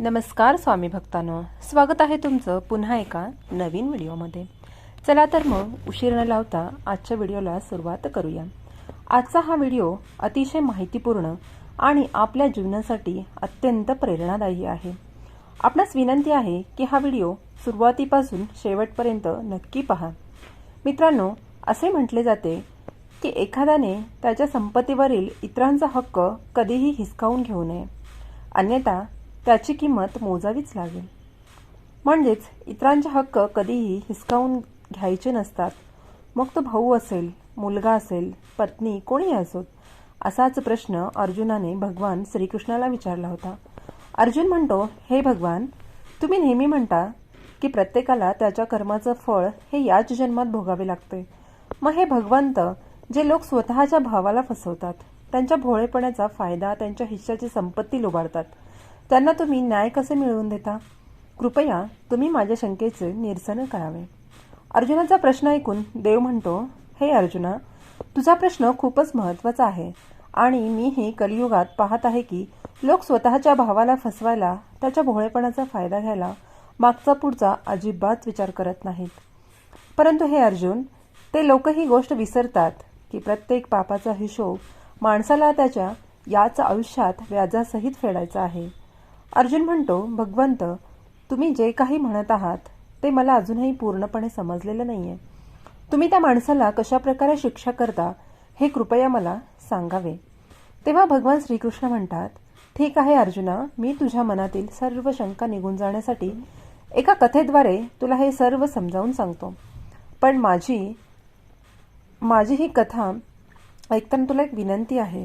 नमस्कार स्वामी भक्तांनो. स्वागत आहे तुमचं पुन्हा एका नवीन व्हिडिओमध्ये. चला तर मग उशीर न लावता आजच्या व्हिडिओला सुरुवात करूया. आजचा हा व्हिडिओ अतिशय माहितीपूर्ण आणि आपल्या जीवनासाठी अत्यंत प्रेरणादायी आहे. आपणास विनंती आहे की हा व्हिडिओ सुरुवातीपासून शेवटपर्यंत नक्की पहा. मित्रांनो असे म्हटले जाते की एखाद्याने त्याच्या संपत्तीवरील इतरांचा हक्क कधीही हिसकावून घेऊ नये. अन्यथा त्याची किंमत मोजावीच लागेल. म्हणजेच इतरांचे हक्क कधीही हिसकावून घ्यायचे नसतात. मग तो भाऊ असेल मुलगा असेल पत्नी कोणीही असोत असाच प्रश्न अर्जुनाने भगवान श्रीकृष्णाला विचारला होता. अर्जुन म्हणतो हे भगवान तुम्ही नेहमी म्हणता की प्रत्येकाला त्याच्या कर्माचं फळ हे याच जन्मात भोगावे लागते. मग हे भगवंत जे लोक स्वतःच्या भावाला फसवतात त्यांच्या भोळेपणाचा फायदा त्यांच्या हिश्श्याची संपत्ती लुबाडतात. त्यांना तुम्ही न्याय कसे मिळवून देता? कृपया तुम्ही माझ्या शंकेचे निरसन करावे. अर्जुनाचा प्रश्न ऐकून देव म्हणतो हे अर्जुना तुझा प्रश्न खूपच महत्त्वाचा आहे आणि मीही कलियुगात पाहत आहे की लोक स्वतःच्या भावाला फसवायला त्याच्या भोळेपणाचा फायदा घ्यायला मागचा पुढचा अजिबात विचार करत नाहीत. परंतु हे अर्जुन ते लोक ही गोष्ट विसरतात की प्रत्येक पापाचा हिशोब माणसाला त्याच्या याच आयुष्यात व्याजासहित फेडायचा आहे. अर्जुन म्हणतो भगवंत तुम्ही जे काही म्हणत आहात ते मला अजूनही पूर्णपणे समजलेलं नाहीये. तुम्ही त्या माणसाला कशा प्रकारे शिक्षा करता हे कृपया मला सांगावे. तेव्हा भगवान श्रीकृष्ण म्हणतात ठीक आहे अर्जुना मी तुझ्या मनातील सर्व शंका निघून जाण्यासाठी एका कथेद्वारे तुला हे सर्व समजावून सांगतो. पण माझी माझी ही कथा ऐकताना तुला एक विनंती आहे.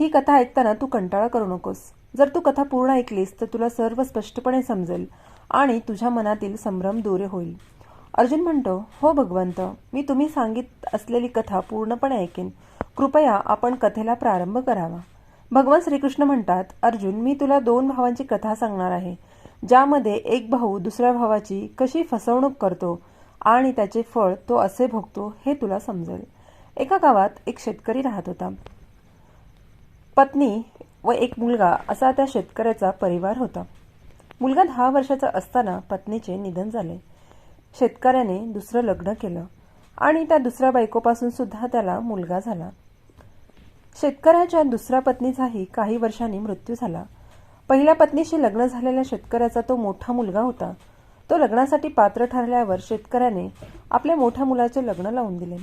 ही कथा ऐकताना तू कंटाळा करू नकोस. जर तू कथा पूर्ण ऐकलीस तर तुला सर्व स्पष्टपणे समजेल आणि तुझ्या मनातील संभ्रम दूर होईल. अर्जुन म्हणतो हो भगवंत मी तुम्ही सांगित असलेली कथा पूर्णपणे ऐकेन. कृपया आपण कथेला प्रारंभ करावा. भगवान श्रीकृष्ण म्हणतात अर्जुन मी तुला दोन भावांची कथा सांगणार आहे. ज्यामध्ये एक भाऊ दुसऱ्या भावाची कशी फसवणूक करतो आणि त्याचे फळ तो असे भोगतो हे तुला समजेल. एका गावात एक शेतकरी राहत होता. पत्नी व एक मुलगा असा त्या शेतकऱ्याचा परिवार होता. मुलगा दहा वर्षाचा असताना पत्नीचे निधन झाले. शेतकऱ्याने दुसरं लग्न केलं आणि त्या दुसऱ्या बायकोपासून सुद्धा त्याला मुलगा झाला. शेतकऱ्याच्या दुसऱ्या पत्नीचाही काही वर्षांनी मृत्यू झाला. पहिल्या पत्नीशी लग्न झालेल्या शेतकऱ्याचा तो मोठा मुलगा होता. तो लग्नासाठी पात्र ठरल्यावर शेतकऱ्याने आपल्या मोठ्या मुलाचे लग्न लावून दिले.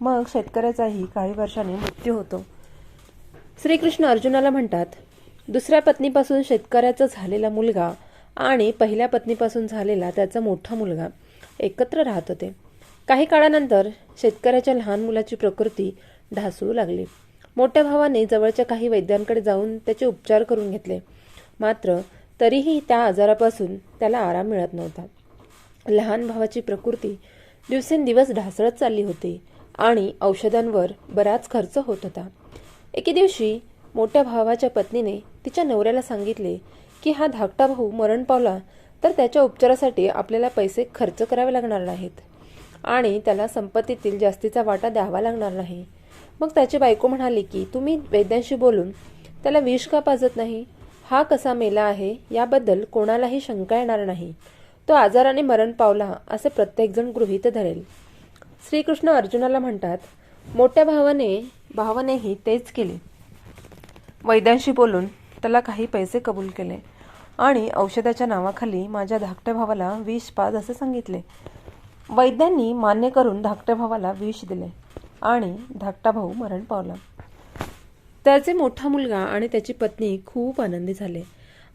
मग शेतकऱ्याचाही काही वर्षांनी मृत्यू होतो. श्रीकृष्ण अर्जुनाला म्हणतात दुसऱ्या पत्नीपासून शेतकऱ्याचा झालेला मुलगा आणि पहिल्या पत्नीपासून झालेला त्याचा मोठा मुलगा एकत्र राहत होते. काही काळानंतर शेतकऱ्याच्या लहान मुलाची प्रकृती ढासळू लागली. मोठ्या भावाने जवळच्या काही वैद्यांकडे जाऊन त्याचे उपचार करून घेतले. मात्र तरीही त्या आजारापासून त्याला आराम मिळत नव्हता. लहान भावाची प्रकृती दिवसेंदिवस ढासळत चालली होती आणि औषधांवर बराच खर्च होत होता. एके दिवशी मोठ्या भावाच्या पत्नीने तिच्या नवऱ्याला सांगितले की हा धाकटा भाऊ मरण पावला तर त्याच्या उपचारासाठी आपल्याला पैसे खर्च करावे लागणार नाहीत. आणि त्याला संपत्तीतील जास्तीचा वाटा द्यावा लागणार नाही. मग त्याची बायको म्हणाली की तुम्ही वैद्यांशी बोलून त्याला विष का पाजत नाही? हा कसा मेला आहे याबद्दल कोणालाही शंका येणार नाही. तो आजाराने मरण पावला असे प्रत्येकजण गृहीत धरेल. श्रीकृष्ण अर्जुनाला म्हणतात मोठ्या भावाने भावानेही तेच केले. वैद्यांशी बोलून त्याला काही पैसे कबूल केले आणि औषधाच्या नावाखाली माझ्या धाकट्या भावाला विष पाज असे सांगितले. वैद्यांनी मान्य करून धाकट्या भावाला विष दिले आणि धाकटा भाऊ मरण पावला. त्याचे मोठा मुलगा आणि त्याची पत्नी खूप आनंदी झाले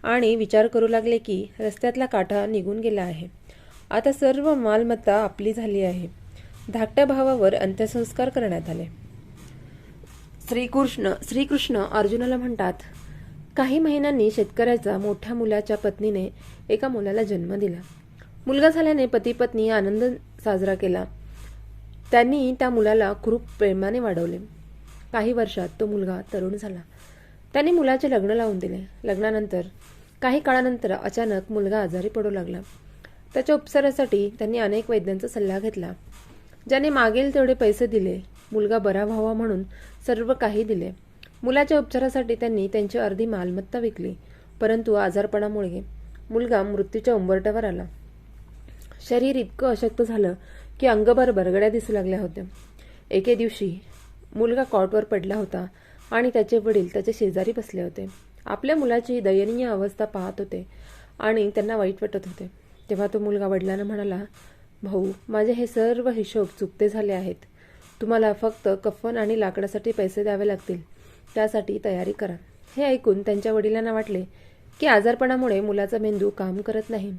आणि विचार करू लागले की रस्त्यातला काठा निघून गेला आहे. आता सर्व मालमत्ता आपली झाली आहे. धाकट्या भावावर अंत्यसंस्कार करण्यात आले. श्रीकृष्ण श्रीकृष्ण अर्जुनाला म्हणतात काही महिन्यांनी शेतकऱ्याचा मोठ्या मुलाच्या पत्नीने एका मुलाला जन्म दिला. मुलगा झाल्याने पती पत्नी आनंद साजरा केला. त्यांनी त्या मुलाला खूप प्रेमाने वाढवले. काही वर्षात तो मुलगा तरुण झाला. त्यांनी मुलाचे लग्न लावून दिले. लग्नानंतर काही काळानंतर अचानक मुलगा आजारी पडू लागला. त्याच्या उपचारासाठी त्यांनी अनेक वैद्यांचा सल्ला घेतला. ज्याने मागेल तेवढे पैसे दिले. मुलगा बरा व्हावा म्हणून सर्व काही दिले. मुलाच्या उपचारासाठी त्यांनी त्यांची अर्धी मालमत्ता विकली परंतु आजारपणामुळे मुलगा मृत्यूच्या उंबरट्यावर आला. शरीर इतकं अशक्त झालं की अंगभर बरगड्या दिसू लागल्या होत्या. एके दिवशी मुलगा कॉटवर पडला होता आणि त्याचे वडील त्याच्या शेजारी बसले होते. आपल्या मुलाची दयनीय अवस्था पाहत होते आणि त्यांना वाईट वाटत होते. तेव्हा तो मुलगा वडिलांना म्हणाला भाऊ माझे हे सर्व हिशोब चुकते झाले आहेत. तुम्हाला फक्त कफन आणि लाकडासाठी पैसे द्यावे लागतील. त्यासाठी तयारी करा. हे ऐकून त्यांच्या वडिलांना वाटले की आजारपणामुळे मुलाचा मेंदू काम करत नाही.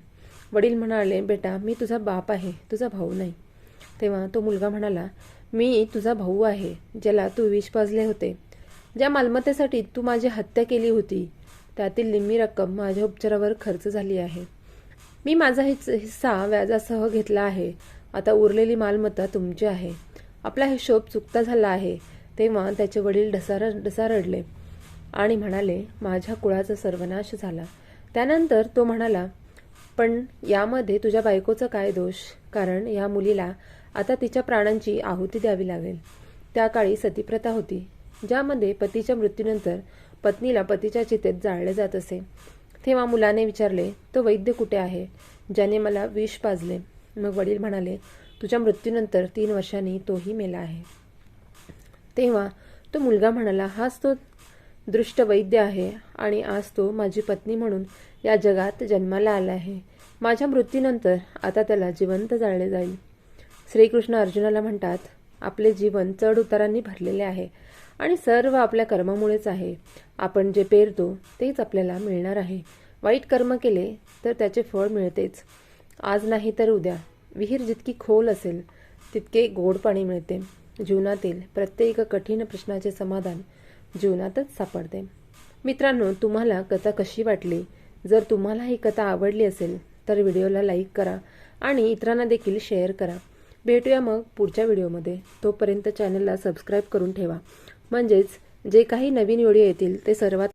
वडील म्हणाले बेटा मी तुझा बाप आहे तुझा भाऊ नाही. तेव्हा तो मुलगा म्हणाला मी तुझा भाऊ आहे ज्याला तू विष पाजले होते. ज्या मालमत्तेसाठी तू माझी हत्या केली होती त्यातील निम्मी रक्कम माझ्या उपचारावर खर्च झाली आहे. मी माझा हिस्सा व्याजासह घेतला आहे. आता उरलेली मालमत्ता तुमची आहे. आपला हिशोब चुकता झाला आहे. तेव्हा त्याचे वडील ढसार ढसारडले आणि म्हणाले माझ्या कुळाचा सर्वनाश झाला. त्यानंतर तो म्हणाला पण यामध्ये तुझ्या बायकोचा काय दोष? कारण या मुलीला आता तिच्या प्राणांची आहुती द्यावी लागेल. त्या काळी सतीप्रथा होती ज्यामध्ये पतीच्या मृत्यूनंतर पत्नीला पतीच्या चितेत जाळले जात असे. तेव्हा मुलाने विचारले तो वैद्य कुठे आहे? ज्याने मला विष पाजले. मग वडील म्हणाले तुझ्या मृत्यूनंतर तीन वर्षांनी तोही मेला आहे. तेव्हा तो मुलगा म्हणाला हाच तो दृष्ट वैद्य आहे आणि आज तो माझी पत्नी म्हणून या जगात जन्माला आला आहे. माझ्या मृत्यूनंतर आता त्याला जिवंत जाळले जाईल. श्रीकृष्ण अर्जुनाला म्हणतात आपले जीवन चढ उतारांनी भरलेले आहे. आणि सर्व आपल्या कर्मामुळेच आहे. आपण जे पेरतो तेच आपल्याला मिळणार आहे. वाईट कर्म केले तर त्याचे फळ मिळतेच. आज नाही तर उद्या. विहीर जितकी खोल असेल तितके गोड पाणी मिळते. जीवनातील प्रत्येक कठीण प्रश्नाचे समाधान जीवनातच सापडते. मित्रांनो तुम्हाला कथा कशी वाटली? जर तुम्हाला ही कथा आवडली असेल तर व्हिडिओला लाईक करा आणि इतरांना देखील शेअर करा. भेटूया मग पुढच्या व्हिडिओमध्ये. तोपर्यंत चॅनलला सबस्क्राईब करून ठेवा. म्हणजेच जे काही नवीन व्हिडिओ येतील ते सर्वात